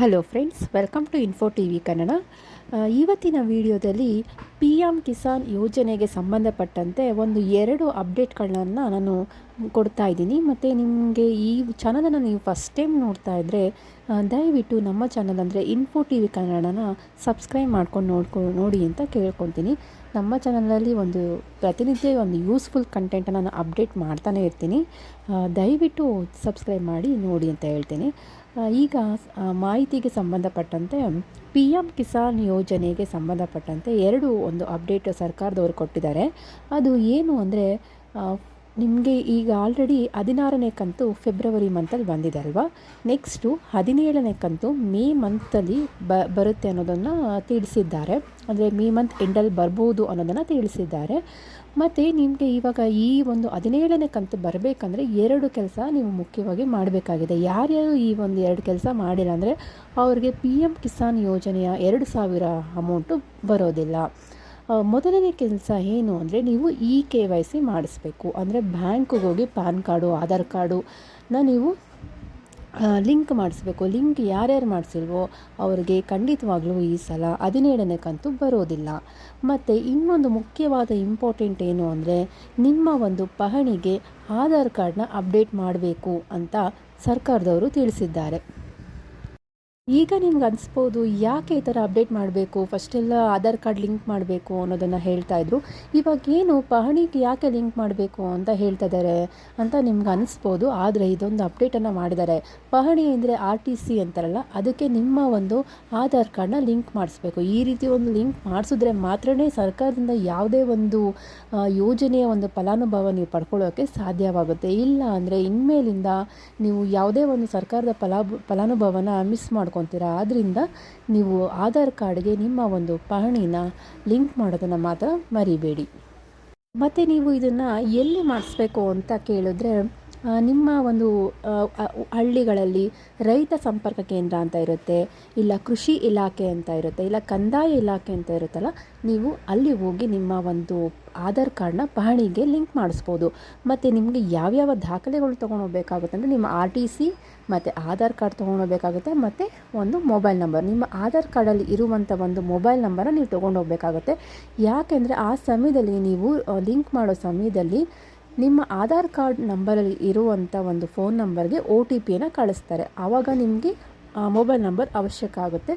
Hello friends welcome to Info T V Kannada ಇವತ್ತಿನ ವಿಡಿಯೋದಲ್ಲಿ P M Kisan ಯೋಜನೆಗೆ ಸಂಬಂಧಪಟ್ಟಂತೆ ಒಂದು ಎರಡು ಅಪ್ಡೇಟ್ಗಳನ್ನು ನಾನು ಕೊಡ್ತಾ ಇದ್ದೀನಿ. ಮತ್ತು ನಿಮಗೆ ಈ ಚಾನಲನ್ನು ನೀವು ಫಸ್ಟ್ ಟೈಮ್ ನೋಡ್ತಾ ಇದ್ದರೆ ದಯವಿಟ್ಟು ನಮ್ಮ ಚಾನಲ್ ಅಂದರೆ ಇನ್ಫೋ ಟಿ ವಿ ಕನ್ನಡನ ಸಬ್ಸ್ಕ್ರೈಬ್ ಮಾಡ್ಕೊಂಡು ನೋಡ್ಕೊ ನೋಡಿ ಅಂತ ಕೇಳ್ಕೊತೀನಿ. ನಮ್ಮ ಚಾನಲಲ್ಲಿ ಒಂದು ಪ್ರತಿನಿತ್ಯ ಒಂದು ಯೂಸ್ಫುಲ್ ಕಂಟೆಂಟನ್ನು ನಾನು ಅಪ್ಡೇಟ್ ಮಾಡ್ತಾನೆ ಇರ್ತೀನಿ. ದಯವಿಟ್ಟು ಸಬ್ಸ್ಕ್ರೈಬ್ ಮಾಡಿ ನೋಡಿ ಅಂತ ಹೇಳ್ತೀನಿ. ಈಗ ಮಾಹಿತಿಗೆ ಸಂಬಂಧಪಟ್ಟಂತೆ ಪಿ ಎಂ ಕಿಸಾನ್ ಯೋಜನೆಗೆ ಸಂಬಂಧಪಟ್ಟಂತೆ ಎರಡು ಒಂದು ಅಪ್ಡೇಟ್ ಸರ್ಕಾರದವರು ಕೊಟ್ಟಿದ್ದಾರೆ. ಅದು ಏನು ಅಂದರೆ ನಿಮಗೆ ಈಗ ಆಲ್ರೆಡಿ ಹದಿನಾರನೇ ಕಂತು ಫೆಬ್ರವರಿ ಮಂತಲ್ಲಿ ಬಂದಿದೆ ಅಲ್ವಾ ನೆಕ್ಸ್ಟು ಹದಿನೇಳನೇ ಕಂತು ಮೇ ಮಂತಲ್ಲಿ ಬ, ಬರುತ್ತೆ ಅನ್ನೋದನ್ನು ತಿಳಿಸಿದ್ದಾರೆ. ಅಂದರೆ ಮೇ ಮಂತ್ ಎಂಡಲ್ಲಿ ಬರ್ಬೋದು ಅನ್ನೋದನ್ನು ತಿಳಿಸಿದ್ದಾರೆ. ಮತ್ತು ನಿಮಗೆ ಇವಾಗ ಈ ಒಂದು ಹದಿನೇಳನೇ ಕಂತು ಬರಬೇಕಂದ್ರೆ ಎರಡು ಕೆಲಸ ನೀವು ಮುಖ್ಯವಾಗಿ ಮಾಡಬೇಕಾಗಿದೆ. ಯಾರ್ಯಾರು ಈ ಒಂದು ಎರಡು ಕೆಲಸ ಮಾಡಿಲ್ಲ ಅಂದರೆ ಅವ್ರಿಗೆ ಪಿ ಎಂ ಕಿಸಾನ್ ಯೋಜನೆಯ ಎರಡು ಸಾವಿರ ಅಮೌಂಟು ಬರೋದಿಲ್ಲ. ಮೊದಲನೇ ಕೆಲಸ ಏನು ಅಂದರೆ ನೀವು ಇ ಕೆ ವೈ ಸಿ ಮಾಡಿಸ್ಬೇಕು. ಅಂದರೆ ಬ್ಯಾಂಕ್ಗೆ ಹೋಗಿ ಪ್ಯಾನ್ ಕಾರ್ಡು, ಆಧಾರ್ ಕಾರ್ಡುನ ನೀವು ಲಿಂಕ್ ಮಾಡಿಸ್ಬೇಕು. ಲಿಂಕ್ ಯಾರ್ಯಾರು ಮಾಡಿಸಿಲ್ವೋ ಅವರಿಗೆ ಖಂಡಿತವಾಗ್ಲೂ ಈ ಸಲ ಹದಿನೇಳನೇ ಕಂತು ಬರೋದಿಲ್ಲ. ಮತ್ತು ಇನ್ನೊಂದು ಮುಖ್ಯವಾದ ಇಂಪಾರ್ಟೆಂಟ್ ಏನು ಅಂದರೆ ನಿಮ್ಮ ಒಂದು ಪಹಣಿಗೆ ಆಧಾರ್ ಕಾರ್ಡನ್ನ ಅಪ್ಡೇಟ್ ಮಾಡಬೇಕು ಅಂತ ಸರ್ಕಾರದವರು ತಿಳಿಸಿದ್ದಾರೆ. ಈಗ ನಿಮ್ಗೆ ಅನಿಸ್ಬೋದು ಯಾಕೆ ಈ ಥರ ಅಪ್ಡೇಟ್ ಮಾಡಬೇಕು? ಫಸ್ಟೆಲ್ಲ ಆಧಾರ್ ಕಾರ್ಡ್ ಲಿಂಕ್ ಮಾಡಬೇಕು ಅನ್ನೋದನ್ನು ಹೇಳ್ತಾ ಇದ್ರು. ಇವಾಗ ಏನು ಪಹಣಿಗೆ ಯಾಕೆ ಲಿಂಕ್ ಮಾಡಬೇಕು ಅಂತ ಹೇಳ್ತಾ ಇದ್ದಾರೆ ಅಂತ ನಿಮ್ಗೆ ಅನಿಸ್ಬೋದು, ಆದರೆ ಇದೊಂದು ಅಪ್ಡೇಟನ್ನು ಮಾಡಿದ್ದಾರೆ ಪಹಣಿ ಅಂದರೆ ಆರ್ ಟಿ ಸಿ ಅಂತಾರಲ್ಲ, ಅದಕ್ಕೆ ನಿಮ್ಮ ಒಂದು ಆಧಾರ್ ಕಾರ್ಡನ್ನ ಲಿಂಕ್ ಮಾಡಿಸ್ಬೇಕು. ಈ ರೀತಿ ಒಂದು ಲಿಂಕ್ ಮಾಡಿಸಿದ್ರೆ ಮಾತ್ರನೇ ಸರ್ಕಾರದಿಂದ ಯಾವುದೇ ಒಂದು ಯೋಜನೆಯ ಒಂದು ಫಲಾನುಭವ ನೀವು ಪಡ್ಕೊಳ್ಳೋಕ್ಕೆ ಸಾಧ್ಯವಾಗುತ್ತೆ. ಇಲ್ಲ ಅಂದರೆ ಇನ್ಮೇಲಿಂದ ನೀವು ಯಾವುದೇ ಒಂದು ಸರ್ಕಾರದ ಫಲಾ ಫಲಾನುಭವನ ಮಿಸ್ ಮಾಡ್ಕೊತೀರಾ? ಆದ್ದರಿಂದ ನೀವು ಆಧಾರ್ ಕಾರ್ಡ್ಗೆ ನಿಮ್ಮ ಒಂದು ಪಹಣಿನ ಲಿಂಕ್ ಮಾಡೋದನ್ನು ಮಾತ್ರ ಮರಿಬೇಡಿ. ಮತ್ತು ನೀವು ಇದನ್ನು ಎಲ್ಲಿ ಮಾಡಿಸ್ಬೇಕು ಅಂತ ಕೇಳಿದ್ರೆ ನಿಮ್ಮ ಒಂದು ಹಳ್ಳಿಗಳಲ್ಲಿ ರೈತ ಸಂಪರ್ಕ ಕೇಂದ್ರ ಅಂತ ಇರುತ್ತೆ, ಇಲ್ಲ ಕೃಷಿ ಇಲಾಖೆ ಅಂತ ಇರುತ್ತೆ, ಇಲ್ಲ ಕಂದಾಯ ಇಲಾಖೆ ಅಂತ ಇರುತ್ತಲ್ಲ, ನೀವು ಅಲ್ಲಿ ಹೋಗಿ ನಿಮ್ಮ ಒಂದು ಆಧಾರ್ ಕಾರ್ಡ್ನ ಪಹಣಿಗೆ ಲಿಂಕ್ ಮಾಡಿಸ್ಬೋದು. ಮತ್ತು ನಿಮಗೆ ಯಾವ್ಯಾವ ದಾಖಲೆಗಳು ತೊಗೊಂಡೋಗ್ಬೇಕಾಗುತ್ತೆ ಅಂದರೆ ನಿಮ್ಮ ಆರ್ ಟಿ ಸಿ, ಮತ್ತು ಆಧಾರ್ ಕಾರ್ಡ್ ತೊಗೊಂಡೋಗ್ಬೇಕಾಗುತ್ತೆ, ಮತ್ತು ಒಂದು ಮೊಬೈಲ್ ನಂಬರ್. ನಿಮ್ಮ ಆಧಾರ್ ಕಾರ್ಡಲ್ಲಿ ಇರುವಂಥ ಒಂದು ಮೊಬೈಲ್ ನಂಬರನ್ನ ನೀವು ತೊಗೊಂಡೋಗ್ಬೇಕಾಗುತ್ತೆ. ಯಾಕೆಂದರೆ ಆ ಸಮಯದಲ್ಲಿ ನೀವು ಲಿಂಕ್ ಮಾಡೋ ಸಮಯದಲ್ಲಿ ನಿಮ್ಮ ಆಧಾರ್ ಕಾರ್ಡ್ ನಂಬರಲ್ಲಿ ಇರುವಂಥ ಒಂದು ಫೋನ್ ನಂಬರ್ಗೆ ಒ ಟಿ ಪಿಯನ್ನು ಕಳಿಸ್ತಾರೆ. ಆವಾಗ ನಿಮಗೆ ಮೊಬೈಲ್ ನಂಬರ್ ಅವಶ್ಯಕ ಆಗುತ್ತೆ.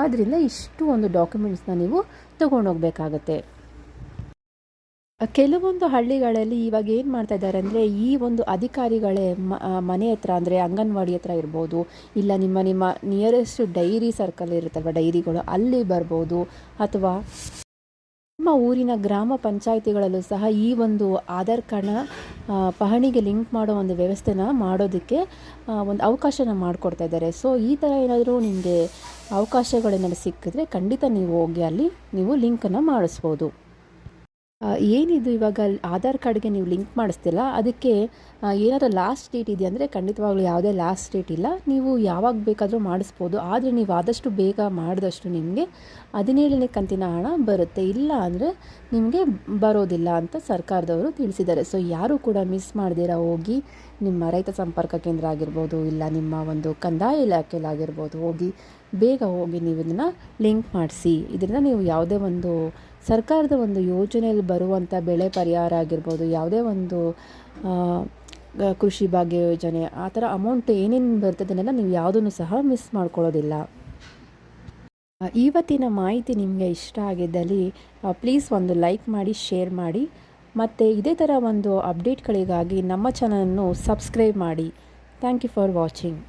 ಆದ್ದರಿಂದ ಇಷ್ಟು ಒಂದು ಡಾಕ್ಯುಮೆಂಟ್ಸ್ನ ನೀವು ತೊಗೊಂಡೋಗ್ಬೇಕಾಗತ್ತೆ ಕೆಲವೊಂದು ಹಳ್ಳಿಗಳಲ್ಲಿ ಇವಾಗ ಏನು ಮಾಡ್ತಾ ಇದ್ದಾರೆ ಅಂದರೆ, ಈ ಒಂದು ಅಧಿಕಾರಿಗಳೇ ಮನೆ ಹತ್ರ ಅಂದರೆ ಅಂಗನವಾಡಿ ಹತ್ರ ಇರ್ಬೋದು, ಇಲ್ಲ ನಿಮ್ಮ ನಿಮ್ಮ ನಿಯರೆಸ್ಟ್ ಡೈರಿ ಸರ್ಕಲ್ ಇರುತ್ತಲ್ವ, ಡೈರಿಗಳು, ಅಲ್ಲಿ ಬರ್ಬೋದು, ಅಥವಾ ನಮ್ಮ ಊರಿನ ಗ್ರಾಮ ಪಂಚಾಯಿತಿಗಳಲ್ಲೂ ಸಹ ಈ ಒಂದು ಆಧಾರ್ ಕಾರ್ಡ್ನ ಪಹಣಿಗೆ ಲಿಂಕ್ ಮಾಡೋ ಒಂದು ವ್ಯವಸ್ಥೆನ ಮಾಡೋದಕ್ಕೆ ಒಂದು ಅವಕಾಶನ ಮಾಡಿಕೊಡ್ತಾ ಇದ್ದಾರೆ. ಸೊ, ಈ ಥರ ಏನಾದರೂ ನಿಮಗೆ ಅವಕಾಶಗಳೇನಾದ್ರು ಸಿಕ್ಕಿದ್ರೆ ಖಂಡಿತ ನೀವು ಹೋಗಿ ಅಲ್ಲಿ ನೀವು ಲಿಂಕನ್ನು ಮಾಡಿಸ್ಬೋದು. ಏನಿದು ಇವಾಗ ಆಧಾರ್ ಕಾರ್ಡ್ಗೆ ನೀವು ಲಿಂಕ್ ಮಾಡಿಸ್ತಿಲ್ಲ, ಅದಕ್ಕೆ ಏನಾದರೂ ಲಾಸ್ಟ್ ಡೇಟ್ ಇದೆ ಅಂದರೆ ಖಂಡಿತವಾಗ್ಲೂ ಯಾವುದೇ ಲಾಸ್ಟ್ ಡೇಟ್ ಇಲ್ಲ. ನೀವು ಯಾವಾಗ ಬೇಕಾದರೂ ಮಾಡಿಸ್ಬೋದು, ಆದರೆ ನೀವು ಆದಷ್ಟು ಬೇಗ ಮಾಡಿದಷ್ಟು ನಿಮಗೆ ಹದಿನೇಳನೇ ಕಂತಿನ ಹಣ ಬರುತ್ತೆ. ಇಲ್ಲ ಅಂದರೆ ನಿಮಗೆ ಬರೋದಿಲ್ಲ ಅಂತ ಸರ್ಕಾರದವರು ತಿಳಿಸಿದ್ದಾರೆ. ಸೊ ಯಾರೂ ಕೂಡ ಮಿಸ್ ಮಾಡದಿರ ಹೋಗಿ ನಿಮ್ಮ ರೈತ ಸಂಪರ್ಕ ಕೇಂದ್ರ ಆಗಿರ್ಬೋದು, ಇಲ್ಲ ನಿಮ್ಮ ಒಂದು ಕಂದಾಯ ಇಲಾಖೆಲಾಗಿರ್ಬೋದು ಹೋಗಿ ಬೇಗ ಹೋಗಿ ನೀವು ಇದನ್ನು ಲಿಂಕ್ ಮಾಡಿಸಿ. ಇದರಿಂದ ನೀವು ಯಾವುದೇ ಒಂದು ಸರ್ಕಾರದ ಒಂದು ಯೋಜನೆಯಲ್ಲಿ ಬರುವಂಥ ಬೆಳೆ ಪರಿಹಾರ ಆಗಿರ್ಬೋದು, ಯಾವುದೇ ಒಂದು ಕೃಷಿ ಭಾಗ್ಯ ಯೋಜನೆ, ಆ ಥರ ಅಮೌಂಟ್ ಏನೇನು ಬರ್ತದನ್ನೆಲ್ಲ ನೀವು ಯಾವುದನ್ನು ಸಹ ಮಿಸ್ ಮಾಡ್ಕೊಳ್ಳೋದಿಲ್ಲ. ಇವತ್ತಿನ ಮಾಹಿತಿ ನಿಮಗೆ ಇಷ್ಟ ಆಗಿದ್ದಲ್ಲಿ ಪ್ಲೀಸ್ ಒಂದು ಲೈಕ್ ಮಾಡಿ ಶೇರ್ ಮಾಡಿ, ಮತ್ತು ಇದೇ ಥರ ಒಂದು ಅಪ್ಡೇಟ್ಗಳಿಗಾಗಿ ನಮ್ಮ ಚಾನಲನ್ನು ಸಬ್ಸ್ಕ್ರೈಬ್ ಮಾಡಿ. Thank you for watching